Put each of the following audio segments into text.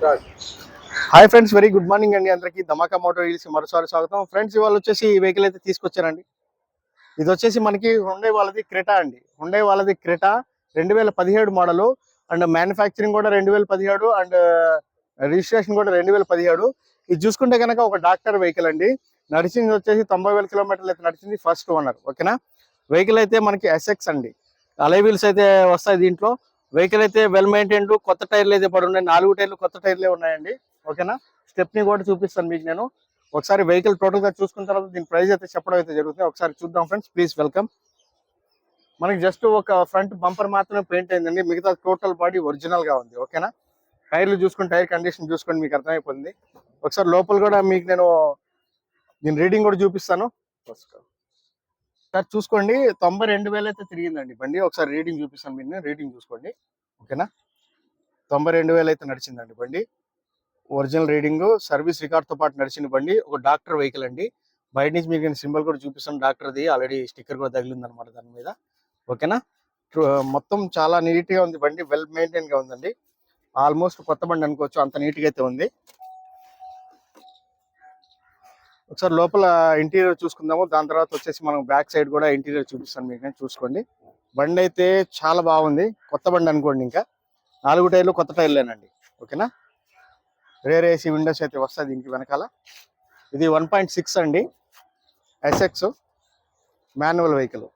Hi friends very good morning అండి అందరికీ. ధమాకా motor reels మరోసారి స్వాగతం. ఫ్రెండ్స్ ఇవాళ వచ్చేసి ఈ వెహికల్ అయితే తీసుకొచ్చారండి. ఇది వచ్చేసి మనకి హుండే వాళ్ళది క్రెటా అండి. హుండే వాళ్ళది క్రెటా రెండు వేల పదిహేడు మోడలు అండ్ మ్యానుఫ్యాక్చరింగ్ కూడా రెండు వేల పదిహేడు అండ్ రిజిస్ట్రేషన్ కూడా రెండు వేల పదిహేడు. ఇది చూసుకుంటే కనుక ఒక డాక్టర్ వెహికల్ అండి. నడిచింది వచ్చేసి తొంభై వేల కిలోమీటర్లు అయితే నడిచింది ఫస్ట్ ఓనర్ ఓకేనా? వెహికల్ అయితే మనకి ఎస్ఎక్స్ అండి. అలై వీల్స్ అయితే వస్తాయి దీంట్లో. వెహికల్ అయితే వెల్ మెయింటైన్డ్ కొత్త టైర్లు అయితే పడి ఉన్నాయి. నాలుగు టైర్లు కొత్త టైర్లే ఉన్నాయండి. ఓకేనా? స్టెప్ని కూడా చూపిస్తాను మీకు నేను. ఒకసారి వెహికల్ టోటల్గా చూసుకున్న తర్వాత దీని ప్రైస్ అయితే చెప్పడం అయితే జరుగుతుంది. ఒకసారి చూద్దాం ఫ్రెండ్స్ ప్లీజ్ వెల్కమ్ మనకి జస్ట్ ఒక ఫ్రంట్ బంపర్ మాత్రమే పెయింట్ అయిందండి. మిగతా టోటల్ బాడీ ఒరిజినల్గా ఉంది. ఓకేనా? టైర్లు చూసుకుని టైర్ కండిషన్ చూసుకొని మీకు అర్థమైపోయింది ఒకసారి లోపల కూడా మీకు నేను దీని రీడింగ్ కూడా చూపిస్తాను. సార్ చూసుకోండి. తొంభై రెండు వేలు అయితే తిరిగిందండి. బండి ఒకసారి రీడింగ్ చూపిస్తాను మీరు రీడింగ్ చూసుకోండి. ఓకేనా? తొంభై రెండు వేలు అయితే నడిచిందండి బండి. ఒరిజినల్ రీడింగ్ సర్వీస్ రికార్డ్తో పాటు నడిచిన బండి. ఒక డాక్టర్ వెహికల్ అండి. బయట నుంచి మీకు నేను సింబల్ కూడా చూపిస్తాను. డాక్టర్ది ఆల్రెడీ స్టిక్కర్ కూడా తగిలింది అనమాట దాని మీద. ఓకేనా? మొత్తం చాలా నీట్గా ఉంది బండి. వెల్ మెయింటైన్గా ఉందండి. ఆల్మోస్ట్ కొత్త బండి అనుకోవచ్చు. అంత నీట్గా అయితే ఉంది. ఒకసారి లోపల ఇంటీరియర్ చూసుకుందాము. దాని తర్వాత వచ్చేసి మనం బ్యాక్ సైడ్ కూడా ఇంటీరియర్ చూపిస్తాను మీకు చూసుకోండి. బండి అయితే చాలా బాగుంది. కొత్త బండి అనుకోండి ఇంకా. నాలుగు టైర్లు కొత్త టైర్లేనండి. ఓకేనా? రేర్ ఏసీ విండోస్ అయితే వస్తుంది దీనికి వెనకాల. ఇది వన్ పాయింట్ సిక్స్ అండి. SX manual vehicle.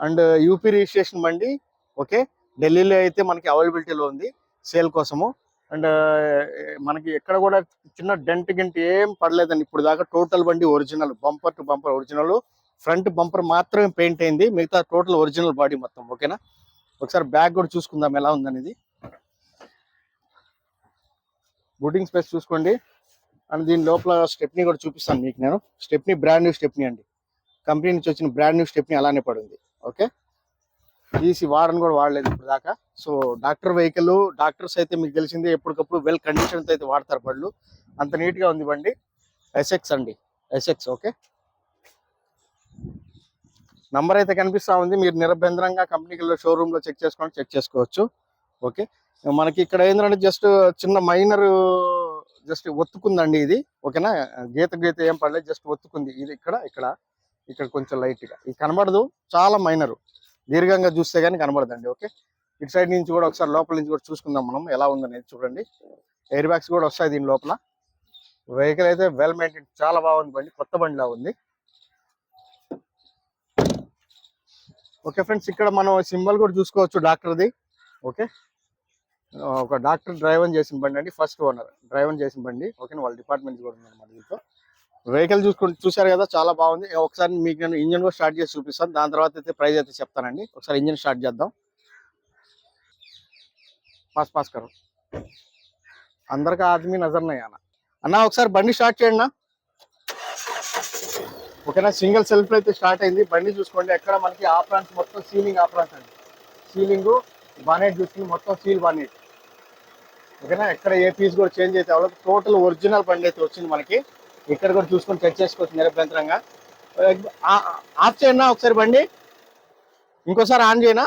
And UP registration బండి ఓకే. ఢిల్లీలో అయితే మనకి అవైలబిలిటీలో ఉంది. సేల్ కోసము. అండ్ మనకి ఎక్కడ కూడా చిన్న డెంట్ గింట్ ఏం పడలేదండి. ఇప్పుడు దాకా టోటల్ బండి original bumper to bumper original front bumper మాత్రమే పెయింట్ అయింది. మిగతా టోటల్ ఒరిజినల్ బాడీ మొత్తం ఓకేనా? ఒకసారి బ్యాగ్ కూడా చూసుకుందాం ఎలా ఉందనేది. బూటింగ్ స్పేస్ చూసుకోండి. అండ్ దీని లోపల స్టెప్ని కూడా చూపిస్తాను మీకు నేను. స్టెప్ని బ్రాండ్ న్యూ స్టెప్ని అండి. కంపెనీ నుంచి వచ్చిన బ్రాండ్ న్యూ స్టెప్ని అలానే పడింది ఓకే? తీసి వాడని కూడా వాడలేదు ఇప్పుడు దాకా సో డాక్టర్ వెహికల్ డాక్టర్స్ అయితే మీకు తెలిసిందే ఎప్పటికప్పుడు వెల్ కండిషన్ అయితే వాడతారు బళ్ళు. అంత నీట్గా ఉంది బండి. ఎస్ఎక్స్ అండి. ఎస్ఎక్స్ ఓకే నంబర్ అయితే కనిపిస్తా ఉంది. మీరు నిరభ్యంతరంగా కంపెనీలో షోరూంలో లో చెక్ చేసుకోండి చెక్ చేసుకోవచ్చు ఓకే మనకి ఇక్కడ ఏంటంటే జస్ట్ చిన్న మైనర్ జస్ట్ ఒత్తుకుందండి ఇది ఓకేనా? గీత గీత ఏం పడలేదు జస్ట్ ఒత్తుకుంది. ఇది ఇక్కడ ఇక్కడ ఇక్కడ కొంచెం లైట్గా. ఇది కనబడదు చాలా మైనర్ దీర్ఘంగా చూస్తే కానీ కనబడదండి ఓకే? ఇటు సైడ్ నుంచి కూడా ఒకసారి లోపల నుంచి కూడా చూసుకుందాం మనం ఎలా ఉందనేది చూడండి. ఎయిర్ బ్యాగ్స్ కూడా వస్తాయి దీని లోపల. వెహికల్ అయితే వెల్ మెయింటైన్ చాలా బాగుంది బండి కొత్త బండిలా ఉంది. ఓకే ఫ్రెండ్స్ ఇక్కడ మనం సింబల్ కూడా చూసుకోవచ్చు డాక్టర్ది ఓకే? ఒక డాక్టర్ డ్రైవర్ చేసిన బండి అండి ఫస్ట్ ఓనర్ డ్రైవర్ చేసిన బండి ఓకే? వాళ్ళ డిపార్ట్మెంట్ కూడా ఉన్నారు దీంతో వెహికల్ చూసుకుంటే చూసారు కదా చాలా బాగుంది. ఒకసారి మీకు నేను ఇంజన్ కూడా స్టార్ట్ చేసి చూపిస్తాను. దాని తర్వాత అయితే ప్రైజ్ అయితే చెప్తానండి. ఒకసారి ఇంజన్ స్టార్ట్ చేద్దాం. పాస్ పాస్ కరు అందరికి ఆదమీ నజర్ అన్న. అన్న ఒకసారి బండి స్టార్ట్ చేయండి నా ఓకేనా? సింగిల్ సెల్ఫ్ అయితే స్టార్ట్ అయింది. బండి చూసుకోండి. ఎక్కడ మనకి ఆప్రాన్స్ మొత్తం సీలింగ్ ఆప్రాన్స్ అండి. సీలింగ్ బానెట్ చూసుకుని మొత్తం సీల్ బానెట్. ఓకేనా? ఎక్కడ ఏ పీస్ కూడా చేంజ్ అయితే అవ్వలేదు టోటల్ ఒరిజినల్ బండి అయితే వచ్చింది మనకి. ఇక్కడ కూడా చూసుకొని చెక్ చేసుకోవచ్చు నిరభ్యంతరంగా. ఆఫ్ చేయనా ఒకసారి బండి? ఇంకోసారి ఆన్ చేయనా?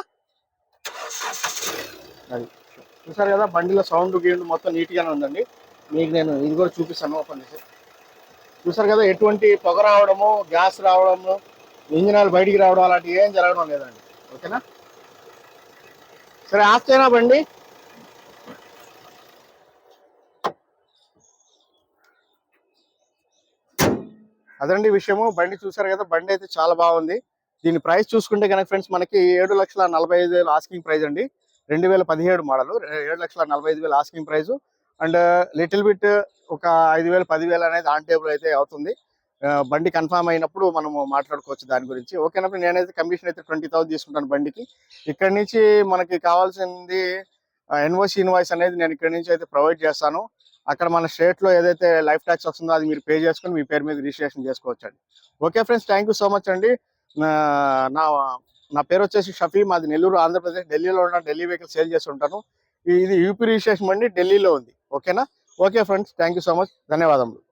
అది. చూసారు కదా బండిలో సౌండ్ గీండ్ మొత్తం నీట్గానే ఉందండి. మీకు నేను ఇది కూడా చూపిస్తాను ఓపెన్ చేసి. చూసారు కదా ఎటువంటి పొగ రావడము గ్యాస్ రావడము ఇంజనాలు బయటికి రావడం అలాంటివి ఏం జరగడం లేదండి. ఓకేనా? సరే ఆఫ్ చేయనా బండి? అదండి విషయము. బండి చూసారు కదా బండి అయితే చాలా బాగుంది. దీని ప్రైస్ చూసుకుంటే కనుక ఫ్రెండ్స్ మనకి ఏడు లక్షల నలభై ఐదు వేలు ఆస్కింగ్ ప్రైస్ అండి. రెండు వేల పదిహేడు మోడల్ ఏడు లక్షల నలభై ఐదు వేలు asking price. And little bit ఒక ఐదు వేలు పదివేలు అనేది ఆన్ టేబుల్ అయితే అవుతుంది. బండి కన్ఫామ్ అయినప్పుడు మనం మాట్లాడుకోవచ్చు దాని గురించి. ఓకేనప్పుడు నేనైతే కమిషన్ అయితే ట్వంటీ థౌసండ్ తీసుకుంటాను బండికి. ఇక్కడ నుంచి మనకి కావాల్సింది ఎన్ఓసి ఇన్వాయిస్ అనేది నేను ఇక్కడ నుంచి అయితే ప్రొవైడ్ చేస్తాను. అక్కడ మన స్టేట్లో ఏదైతే లైఫ్ ట్యాక్స్ వస్తుందో అది మీరు పే చేసుకుని మీ పేరు మీద రిజిస్ట్రేషన్ చేసుకోవచ్చు అండి okay friends thank you so much అండి. నా- నా నా పేరు వచ్చేసి షఫీ మాది నెల్లూరు ఆంధ్రప్రదేశ్ ఢిల్లీలో ఉన్న ఢిల్లీ వెహికల్ సేల్ చేసి ఉంటాను. ఇది యూపీ రిజిస్ట్రేషన్ అండి ఢిల్లీలో ఉంది. ఓకేనా? Okay friends thank you so much. ధన్యవాదములు.